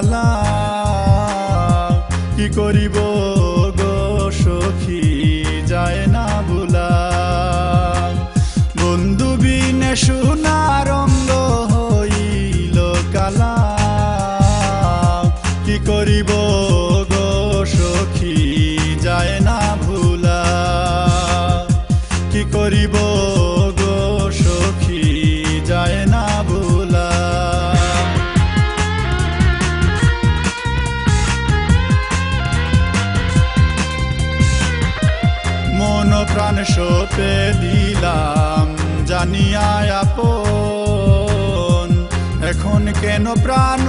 কালা কি করিব গো সখী, যায় না বুলা বন্ধু বিনে সোনা রঙ্গ হইল কালা, কি করিব গো সখী, যায় না ভুলা। কি করিব প্রাণ সোপে দিলাম জানিয়া আপন। এখন কেন প্রাণ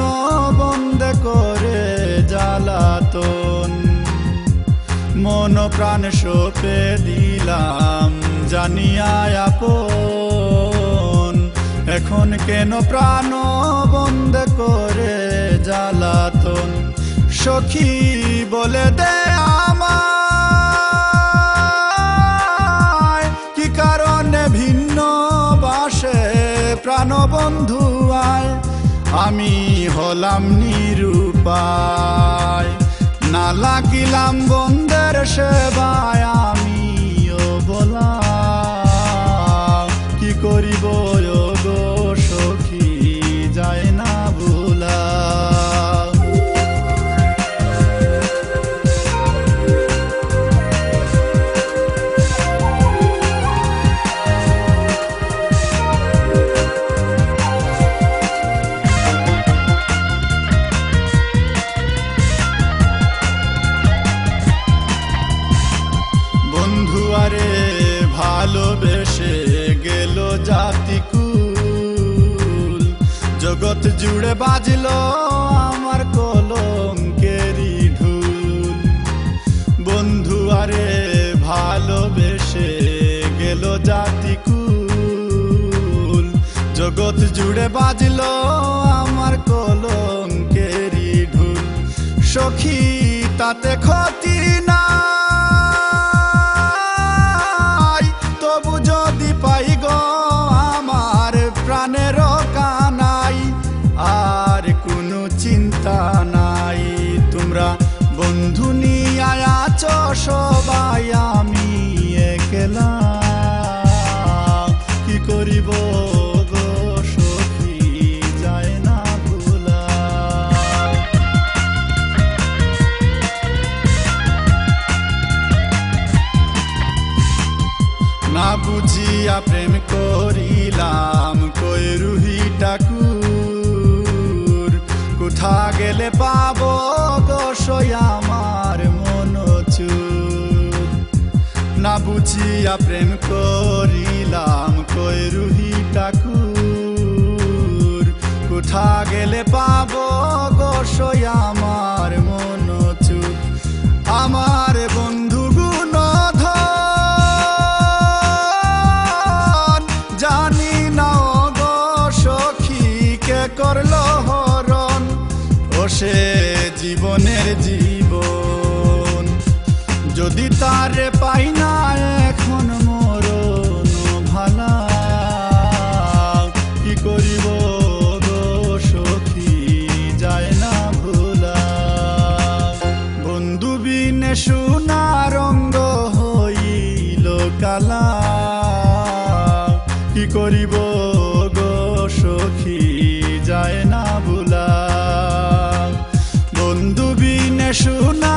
বন্ধ করে জ্বালাতন? মন প্রাণ সোপে দিলাম জানিয়া আপন। এখন কেন প্রাণ বন্ধ করে জ্বালাতন? সখী বলে দে প্রাণবন্ধু আয় আমি হলাম নিরূপায়। না লাগিলাম বন্ধের সেবায় আমিও বলা। কি করিব? জগৎ জুড়ে বাজলো আমার কলঙ্কেরি ঢুল। বন্ধু, আরে, ভালোবেসে গেল জাতিকুল। জগৎ জুড়ে বাজলো আমার কলঙ্কেরি ঢুল। সখী, তাতে ক্ষতি সবাই আমি একলা। কি করিব গো না বুঝিয়া প্রেম করিলাম, কই রুহি ঠাকুর? কোথা গেলে পাবো আমার বুঝিয়া প্রেম করিলাম, কই রুহি ঠাকুর? কোথা গেলে পাবো গোসই আমার মন চুপ? আমার বন্ধু গুণধন জানি না ও সখী কে করল হরণ? ও সে জীবনের জীবন, যদি তারে বিনে সোনা রঙ্গ হইল কালা। কি করিব গো সখী, যায় না ভোলা। বন্ধু বিনে সোনা